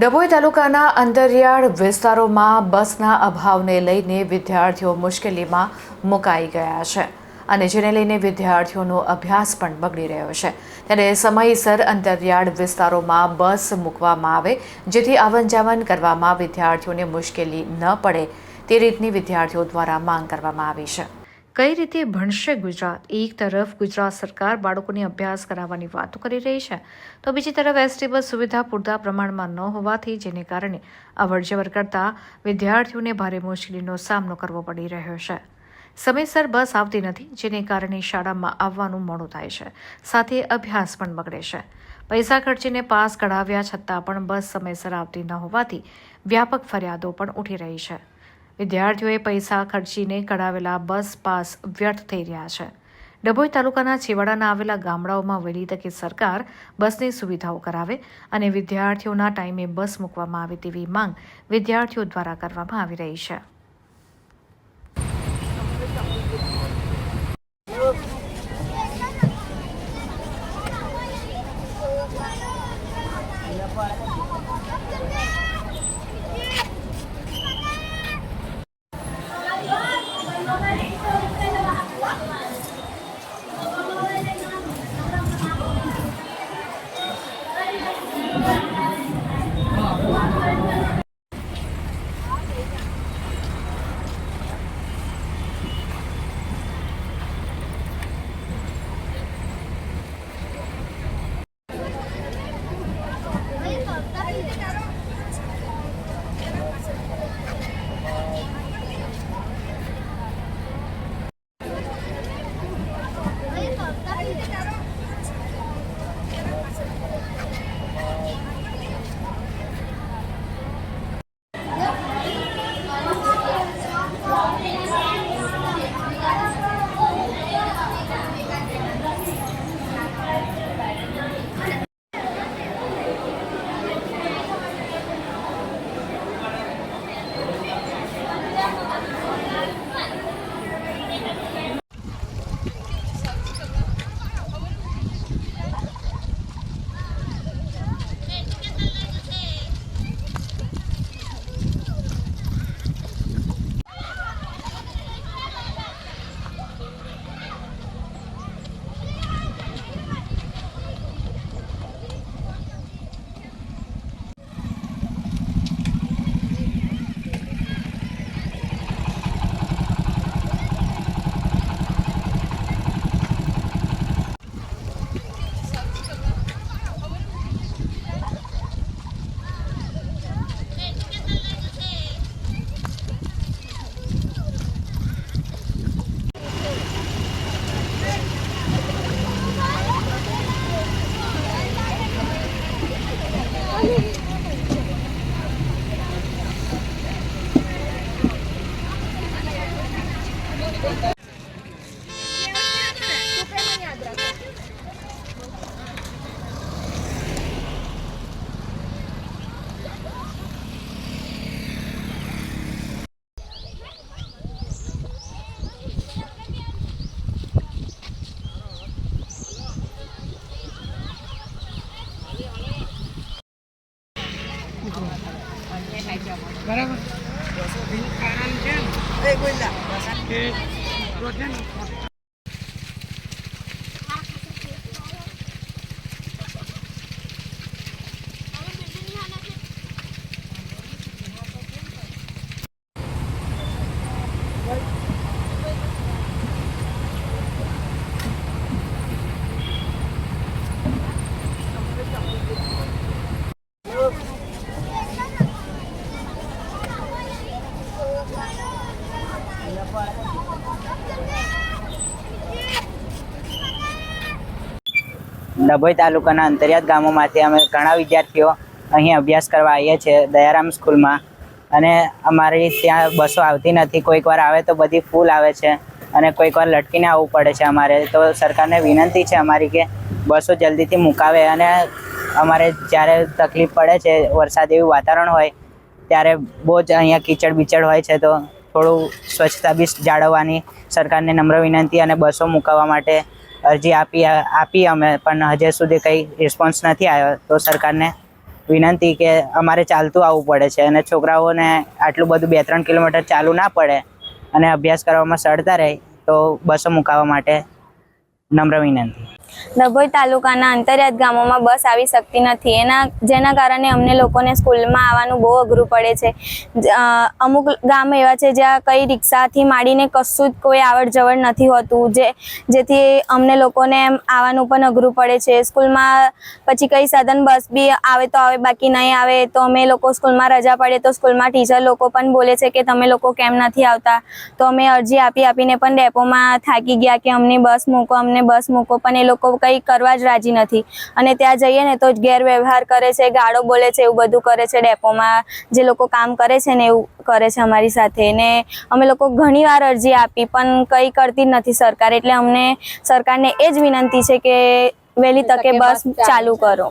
ડભોઈ તાલુકાના અંતરિયાળ વિસ્તારોમાં બસના અભાવને લઈને વિદ્યાર્થીઓ મુશ્કેલીમાં મુકાઈ ગયા છે અને જેને લઈને વિદ્યાર્થીઓનો અભ્યાસ પણ બગડી રહ્યો છે. ત્યારે સમયસર અંતરિયાળ વિસ્તારોમાં બસ મૂકવામાં આવે, જેથી આવન જાવન કરવામાં વિદ્યાર્થીઓને મુશ્કેલી ન પડે તે રીતની વિદ્યાર્થીઓ દ્વારા માંગ કરવામાં આવી છે. કઈ રીતે ભણશે ગુજરાત? એક તરફ ગુજરાત સરકાર બાળકોને અભ્યાસ કરાવવાની વાતો કરી રહી છે, તો બીજી તરફ એસટી બસ સુવિધા પૂરતા પ્રમાણમાં ન હોવાથી જેને કારણે અવરજવર કરતા વિદ્યાર્થીઓને ભારે મુશ્કેલીનો સામનો કરવો પડી રહ્યો છે. સમયસર બસ આવતી નથી, જેને કારણે શાળામાં આવવાનું મોડું થાય છે, સાથે અભ્યાસ પણ બગડે છે. પૈસા ખર્ચીને પાસ કઢાવ્યા છતાં પણ બસ સમયસર આવતી ન હોવાથી વ્યાપક ફરિયાદો પણ ઉઠી રહી છે. વિદ્યાર્થીઓએ પૈસા ખર્ચીને કઢાવેલા બસ પાસ વ્યર્થ થઈ રહ્યા છે. ડભોઈ તાલુકાના છેવાડાના આવેલા ગામડાઓમાં વહેલી તકે સરકાર બસની સુવિધાઓ કરાવે અને વિદ્યાર્થીઓના ટાઈમે બસ મૂકવામાં આવે તેવી માંગ વિદ્યાર્થીઓ દ્વારા કરવામાં આવી રહી છે. બરાબર? કારણ ડભોઈ તાલુકાના અંતરિયાત ગામોમાંથી અમે ઘણા વિદ્યાર્થીઓ અહીં અભ્યાસ કરવા આવીએ છીએ, દયારામ સ્કૂલમાં. અને અમારી ત્યાં બસો આવતી નથી. કોઈક વાર આવે તો બધી ફૂલ આવે છે અને કોઈક વાર લટકીને આવવું પડે છે અમારે. તો સરકારને વિનંતી છે અમારી કે બસો જલ્દીથી મુકાવે અને અમારે જ્યારે તકલીફ પડે છે, વરસાદ એવું વાતાવરણ હોય, ત્યારે બહુ જ અહીંયા કીચડ બીચડ હોય છે તો થોડું સ્વચ્છતા બી જાળવવાની સરકારને નમ્ર વિનંતી અને બસો મુકાવવા માટે અરજી આપી આપી અમે. પણ હજી સુધી કંઈ રિસ્પોન્સ નથી આવ્યો. તો સરકારને વિનંતી કે અમારે ચાલતું આવવું પડે છે અને છોકરાઓને આટલું બધું બે ત્રણ કિલોમીટર ચાલુ ના પડે અને અભ્યાસ કરવામાં સરળતા રહે, તો બસો મુકાવવા માટે નમ્ર વિનંતી. ડભોઈ તાલુકાના અંતરિયાત ગામોમાં બસ આવી શકતી નથી. એના, જેના કારણે અમને લોકોને સ્કૂલમાં આવવાનું બહુ અઘરું પડે છે. અમુક ગામ એવા છે જ્યાં કઈ રિક્ષાથી માંડીને કશું જ કોઈ આવડ જવડ નથી હોતું, જે, જેથી અમને લોકોને એમ આવવાનું પણ અઘરું પડે છે. સ્કૂલમાં પછી કઈ સાધન, બસ બી આવે તો આવે, બાકી નહીં આવે તો અમે લોકો સ્કૂલમાં રજા પડે તો સ્કૂલમાં ટીચર લોકો પણ બોલે છે કે તમે લોકો કેમ નથી આવતા. તો અમે અરજી આપી આપીને પણ ડેપોમાં થાકી ગયા કે અમને બસ મૂકો, અમને બસ મૂકો, પણ એ લોકો કંઈ કરવા જ રાજી નથી. અને ત્યાં જઈએ ને તો જ ગેરવ્યવહાર કરે છે ગાળો બોલે છે એવું બધું કરે છે ડેપોમાં જે લોકો કામ કરે છે ને એવું કરે છે અમારી સાથે. ને અમે લોકો ઘણીવાર અરજી આપી પણ કંઈ કરતી જ નથી સરકાર. એટલે અમને સરકારને એ જ વિનંતી છે કે વહેલી તકે બસ ચાલુ કરો.